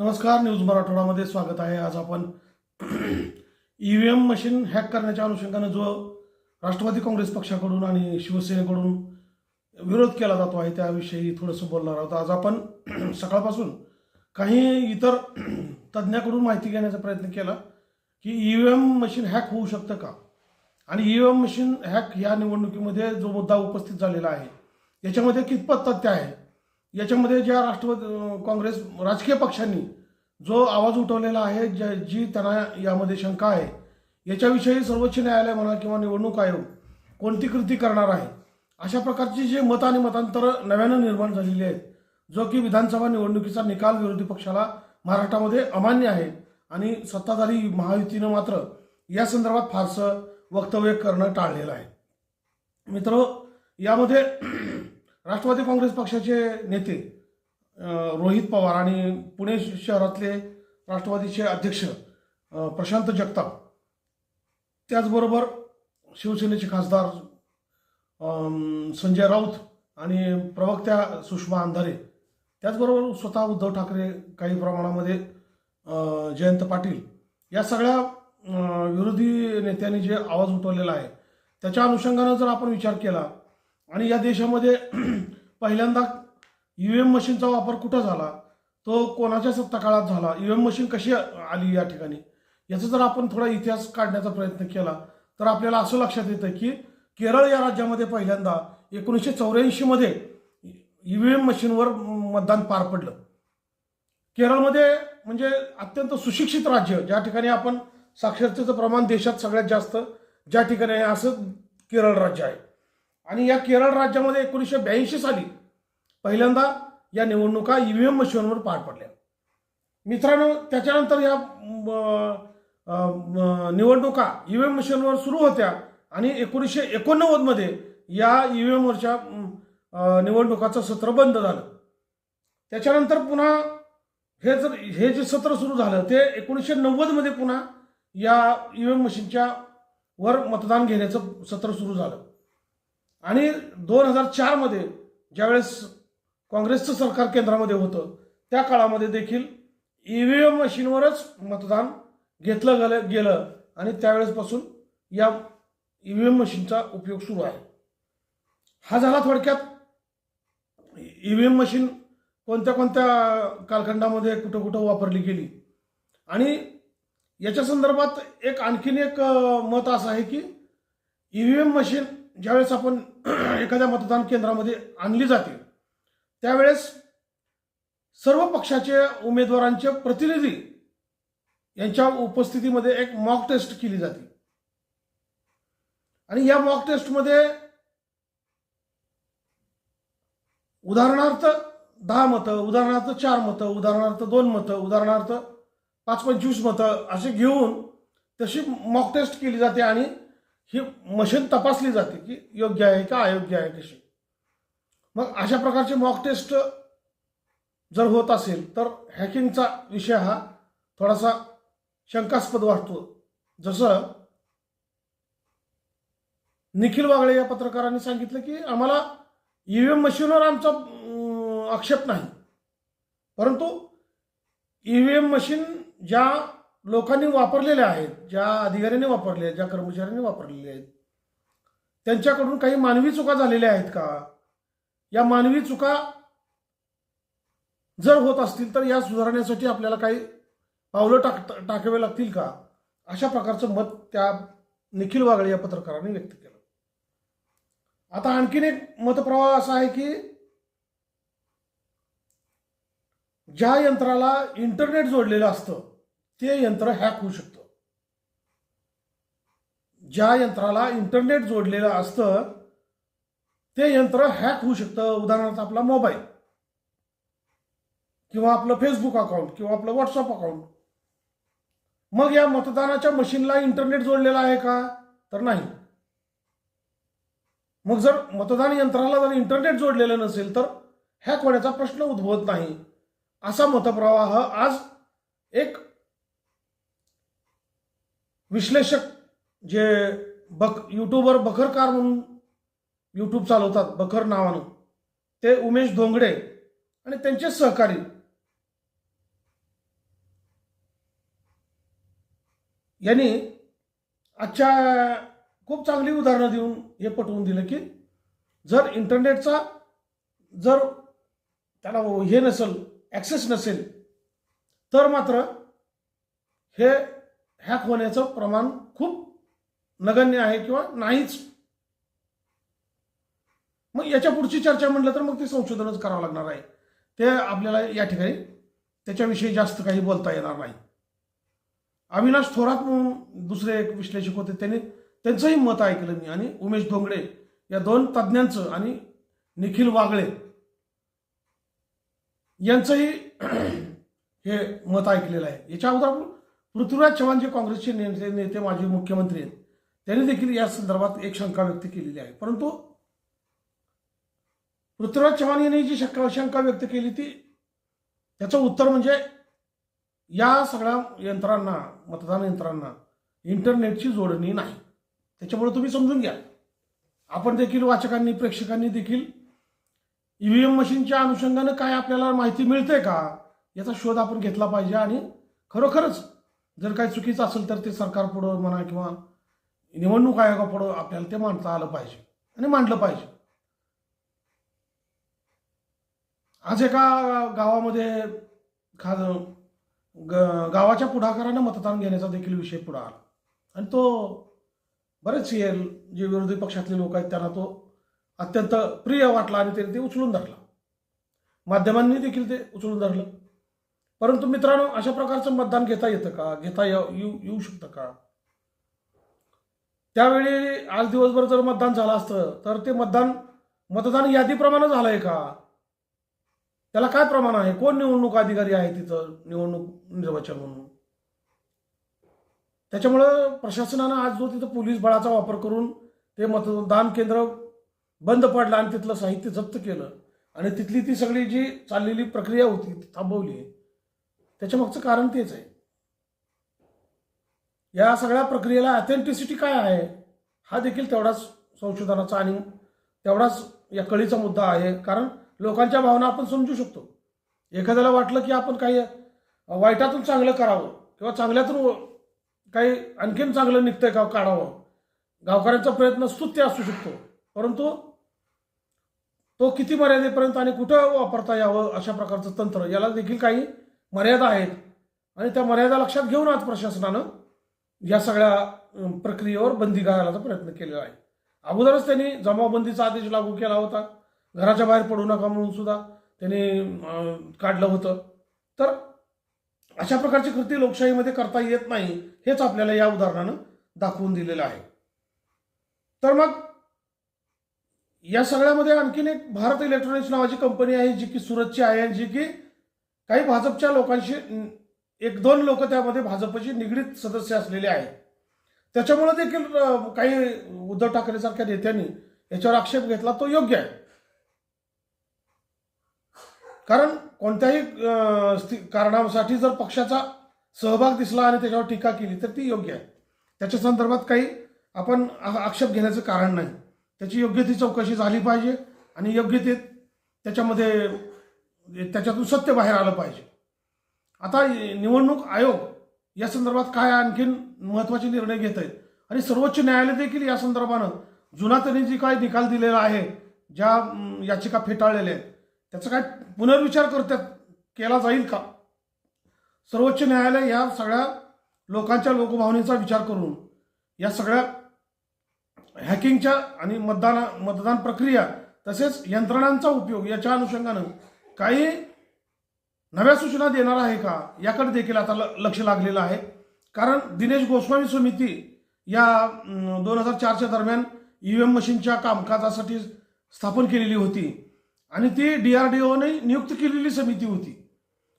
नमस्कार न्यूज मराठवाडामध्ये स्वागत आहे. आज आपण E V M machine hack करण्याच्या अनुषंगानं जो राष्ट्रवादी काँग्रेस पक्षाकडून आणि शिवसेनेकडून विरोध केला जातो आहे त्याविषयी थोडंसं बोलणार आहोत. आज आपण सकाळपासून काही इतर तज्ज्ञाकडून माहिती घेण्याचा प्रयत्न केला की E V M machine hack होऊ शकतं का? आणि E V M machine hack या निवडणुकीमध्ये जो मुद्दा उपस्थित झालेला आहे याच्यामध्ये कितपत तथ्य आहे? याच्यामध्ये ज्या राष्ट्रवादी काँग्रेस राजकीय पक्षांनी जो आवाज उठवलेला आहे ज्या जी त्यांना यामध्ये शंका आहे याच्याविषयी सर्वोच्च न्यायालय म्हणा किंवा निवडणूक आयोग कोणती कृती करणार आहे अशा प्रकारची जे मत आणि मतांतर नव्यानं निर्माण झालेली आहेत जो की विधानसभा निवडणुकीचा निकाल विरोधी पक्षाला महाराष्ट्रामध्ये अमान्य आहे आणि सत्ताधारी महायुतीनं मात्र या संदर्भात फारसं वक्तव्य करणं टाळलेलं आहे. मित्र यामध्ये राष्ट्रवादी काँग्रेस पक्षाचे नेते रोहित पवार आणि पुणे शहरातले राष्ट्रवादीचे अध्यक्ष प्रशांत जगताप. त्याचबरोबर शिवसेनेचे खासदार संजय राऊत आणि प्रवक्त्या सुषमा अंधारे. त्याचबरोबर स्वतः उद्धव ठाकरे काही प्रमाणामध्ये जयंत पाटील. या सगळ्या विरोधी नेत्यांनी जे आवाज उठवलेला आहे त्याच्या अनुषंगानं जर आपण विचार केला आणि या देशामध्ये पहिल्यांदा ई व्ही एम मशीनचा वापर कुठं झाला? तो कोणाच्या सत्ताकाळात झाला? ई एम मशीन कशी आली या ठिकाणी? याचा जर आपण थोडा इतिहास काढण्याचा प्रयत्न केला तर आपल्याला असं लक्षात येतं की केरळ या राज्यामध्ये पहिल्यांदा एकोणीसशे चौऱ्याऐंशीमध्ये ई व्ही एम मशीनवर मतदान पार पडलं. केरळमध्ये म्हणजे अत्यंत सुशिक्षित राज्य ज्या ठिकाणी आपण साक्षरतेचं प्रमाण देशात सगळ्यात जास्त ज्या ठिकाणी आहे असं केरळ राज्य आहे. आणि या केरळ राज्यामध्ये एकोणीसशे ब्याऐंशी साली पहिल्यांदा या निवडणुका ईव्हीएम मशीनवर पार पडल्या. मित्रांनो त्याच्यानंतर या निवडणुका ई व्ही एम मशीनवर सुरू होत्या आणि एकोणीसशे एकोणनव्वदमध्ये या ईव्हीएमवरच्या निवडणुकाचं सत्र बंद झालं. त्याच्यानंतर पुन्हा हे जर हे जे सत्र सुरू झालं ते एकोणीसशे नव्वदमध्ये पुन्हा या ईव्हीएम मशीनच्या वर मतदान घेण्याचं सत्र सुरू झालं. आणि दोन हजार चारमध्ये ज्यावेळेस काँग्रेसचं सरकार केंद्रामध्ये होतं त्या काळामध्ये देखील ई व्ही एम मशीनवरच मतदान घेतलं गेलं गेलं. आणि त्यावेळेसपासून या ई व्ही एम मशीनचा उपयोग सुरू आहे. हा झाला थोडक्यात. ई व्ही एम मशीन कोणत्या कोणत्या कालखंडामध्ये कुठं कुठं वापरली गेली? आणि याच्या संदर्भात एक आणखीन एक मत असं आहे की ई व्ही एम मशीन ज्यावेळेस आपण एखाद्या मतदान केंद्रामध्ये आणली जाते त्यावेळेस सर्व पक्षाचे उमेदवारांचे प्रतिनिधी यांच्या उपस्थितीमध्ये एक मॉक टेस्ट केली जाते. आणि या मॉक टेस्टमध्ये उदाहरणार्थ दहा मतं उदाहरणार्थ चार मतं उदाहरणार्थ दोन मतं उदाहरणार्थ पाच पंचवीस मतं असे घेऊन तशी मॉक टेस्ट केली जाते आणि ही मशीन तपासली जाते की योग्य आहे का अयोग्य आहे कशी. मग अशा प्रकारचे मॉक टेस्ट जर होत असेल तर हॅकिंगचा विषय हा थोडासा शंकास्पद वाटतो. जसं निखिल वागळे या पत्रकारांनी सांगितलं की आम्हाला ईव्हीएम मशीनवर आमचा आक्षेप नाही. परंतु ईव्हीएम मशीन ज्या लोकांनी वापरलेल्या आहेत ज्या अधिकाऱ्यांनी वापरले आहेत ज्या कर्मचाऱ्यांनी वापरलेले आहेत. त्यांच्याकडून काही मानवी चुका झालेल्या आहेत का? या मानवी चुका जर होत असतील तर या सुधारण्यासाठी आपल्याला काही पावलं टाक टाकावे लागतील का? अशा प्रकारचं मत त्या निखिल वागळे या पत्रकारांनी व्यक्त केलं. आता आणखीन एक मतप्रवाह असा आहे की ज्या यंत्राला इंटरनेट जोडलेलं असतं ते यंत्र हॅक होऊ शकतं. ज्या यंत्राला इंटरनेट जोडलेलं असतं ते यंत्र हॅक होऊ शकतं. उदाहरणार्थ आपला मोबाईल किंवा आपलं फेसबुक अकाउंट किंवा आपलं व्हॉट्सअप अकाउंट मग या मतदानाच्या मशीनला इंटरनेट जोडलेलं आहे का? तर नाही. मग जर मतदान यंत्राला जर इंटरनेट जोडलेलं नसेल तर हॅक होण्याचा प्रश्न उद्भवत नाही. असा मतप्रवाह आज एक विश्लेषक जे बक यूट्यूबवर बखरकार म्हणून यूट्यूब चालवतात बखर नावानं ते उमेश धोंगडे आणि त्यांचे सहकारी. यांनी आजच्या खूप चांगली उदाहरणं देऊन हे पटवून दिलं की जर इंटरनेटचा जर त्याला हे नसेल ॲक्सेस नसेल तर मात्र हे हॅक होण्याचं प्रमाण खूप नगण्य आहे किंवा नाहीच. मग याच्या पुढची चर्चा म्हटलं तर मग ते संशोधनच करावं लागणार आहे. ते आपल्याला या ठिकाणी त्याच्याविषयी जास्त काही बोलता येणार नाही. अविनाश थोरात दुसरे एक विश्लेषक होते. त्यांनी त्यांचंही मत ऐकलं मी आणि उमेश धोंगडे या दोन तज्ज्ञांचं आणि निखिल वागळे यांचंही हे मत ऐकलेलं आहे. याच्या अगोदर आपण पृथ्वीराज चव्हाण जे काँग्रेसचे नेते नेते माजी मुख्यमंत्री आहेत त्यांनी देखील या संदर्भात एक शंका व्यक्त केलेली आहे. परंतु पृथ्वीराज चव्हाण यांनी जी शंका शंका व्यक्त केली ती त्याचं उत्तर म्हणजे या सगळ्या यंत्रांना मतदान यंत्रांना इंटरनेटची जोडणी नाही. त्याच्यामुळे तुम्ही समजून घ्या. आपण देखील वाचकांनी प्रेक्षकांनी देखील ईव्हीएम मशीनच्या अनुषंगानं काय आपल्याला माहिती मिळते का याचा शोध आपण घेतला पाहिजे आणि खरोखरच जर काही चुकीचं असेल तर ते सरकार पुढं म्हणा किंवा निवडणूक आयोगापुढं आपल्याला ते मांडता आलं पाहिजे. आणि मांडलं पाहिजे. आज एका गावामध्ये खा ग गावाच्या पुढाकारानं मतदान घेण्याचा देखील विषय पुढे आला. आणि तो बरेच हे जे विरोधी पक्षातले लोक आहेत त्यांना तो अत्यंत प्रिय वाटला आणि त्यांनी ते उचलून धरला. माध्यमांनी देखील ते उचलून धरलं. परंतु मित्रांनो अशा प्रकारचं मतदान घेता येतं का? घेता येऊ येऊ शकतं का? त्यावेळी आज दिवसभर जर मतदान झालं असतं तर ते मतदान मतदान यादीप्रमाणे झालंय का? त्याला काय प्रमाण आहे? कोण निवडणूक अधिकारी आहे तिथं निवडणूक निर्वाचन म्हणून? त्याच्यामुळं प्रशासनानं आज जो तिथं पोलीस बळाचा वापर करून ते मतदान केंद्र बंद पडलं आणि तिथलं साहित्य जप्त केलं आणि तिथली ती सगळी जी चाललेली प्रक्रिया होती ती थांबवली त्याच्यामागचं कारण तेच आहे. या सगळ्या प्रक्रियेला अथेंटिसिटी काय आहे हा देखील तेवढाच संशोधनाचा आणि तेवढाच या कळीचा मुद्दा आहे. कारण लोकांच्या भावना आपण समजू शकतो. एखाद्याला वाटलं की आपण काही वाईटातून चांगलं करावं किंवा चांगल्यातून काही आणखीन चांगलं निघतंय का काढावं गावकऱ्यांचा प्रयत्न स्तुत्य असू शकतो. परंतु तो किती मर्यादेपर्यंत आणि कुठं वापरता यावं अशा प्रकारचं तंत्र याला देखील काही मर्यादा आहेत. आणि त्या मर्यादा लक्षात घेऊन आज प्रशासनानं या सगळ्या प्रक्रियेवर बंदी घालायचा प्रयत्न केलेला आहे. अगोदरच त्यांनी जमावबंदीचा आदेश लागू केला होता. घराच्या बाहेर पडू नका म्हणून सुद्धा त्यांनी काढलं होतं. तर अशा प्रकारची कृती लोकशाहीमध्ये करता येत नाही हेच आपल्याला या उदाहरणानं दाखवून दिलेलं आहे. तर मग या सगळ्यामध्ये आणखीन एक भारत इलेक्ट्रॉनिक्स नावाची कंपनी आहे जी की सुरतची आहे आणि जी की काही भाजपच्या लोकांशी एक दोन लोक त्यामध्ये भाजपची निगडीत सदस्य असलेले आहेत. त्याच्यामुळे देखील काही उद्धव ठाकरे सारख्या नेत्यांनी याच्यावर आक्षेप घेतला तो योग्य आहे. कारण कोणत्याही कारणासाठी जर पक्षाचा सहभाग दिसला आणि त्याच्यावर टीका केली तर ती योग्य आहे. त्याच्या संदर्भात काही आपण आक्षेप घेण्याचं कारण नाही. त्याची योग्य ती चौकशी झाली पाहिजे आणि योग्य ते त्याच्यामध्ये त्याच्यातून सत्य बाहेर आलं पाहिजे. आता निवडणूक आयोग या संदर्भात काय आणखीन महत्त्वाचे निर्णय घेत आहेत आणि सर्वोच्च न्यायालय देखील या संदर्भानं जुना त्यांनी जी काय निकाल दिलेला आहे ज्या याचिका फेटाळलेल्या आहेत त्याचा काय पुनर्विचार करतात केला जाईल का? सर्वोच्च न्यायालय या सगळ्या लोकांच्या लोकभावनेचा विचार करून या सगळ्या हॅकिंगच्या आणि मतदान मतदान प्रक्रिया तसेच यंत्रणांचा उपयोग याच्या अनुषंगानं काही नव्या सूचना देणार आहे का? याकडे देखील आता ल- लक्ष लागलेलं आहे. कारण दिनेश गोस्वामी समिती या दोन हजार चारच्या दरम्यान ई ईव्हीएम मशीनच्या कामकाजासाठी स्थापन केलेली होती. आणि ती डी आर डी ओने नियुक्त केलेली समिती होती.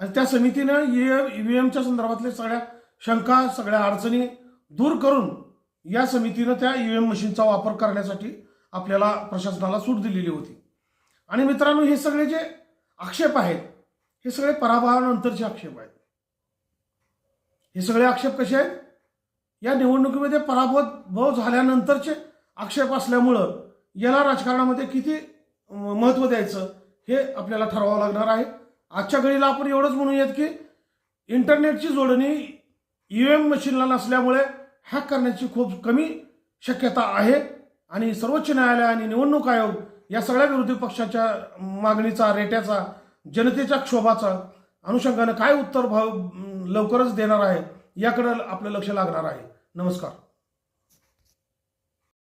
आणि त्या समितीनं ईव्हीएमच्या संदर्भातल्या सगळ्या शंका सगळ्या अडचणी दूर करून या समितीनं त्या ई ईव्हीएम मशीनचा वापर करण्यासाठी आपल्याला प्रशासनाला सूट दिलेली होती. आणि मित्रांनो हे सगळे जे आक्षेप आहेत. हे सगळे पराभवानंतरचे आक्षेप आहेत. हे सगळे आक्षेप कसे आहेत? या निवडणुकीमध्ये पराभव झाल्यानंतरचे आक्षेप असल्यामुळं याला राजकारणामध्ये किती महत्त्व द्यायचं हे आपल्याला ठरवावं लागणार आहे. आजच्या घडीला आपण एवढंच म्हणूयात की इंटरनेटची जोडणी ई एम मशीनला नसल्यामुळे हॅक करण्याची खूप कमी शक्यता आहे. आणि सर्वोच्च न्यायालय आणि निवडणूक आयोग या सगळ्या विरोधी पक्षाच्या मागणीचा रेट्याचा जनतेच्या क्षोभाचा अनुषंगानं काय उत्तर भाव लवकरच देणार आहे याकडे आपलं लक्ष लागणार आहे. नमस्कार.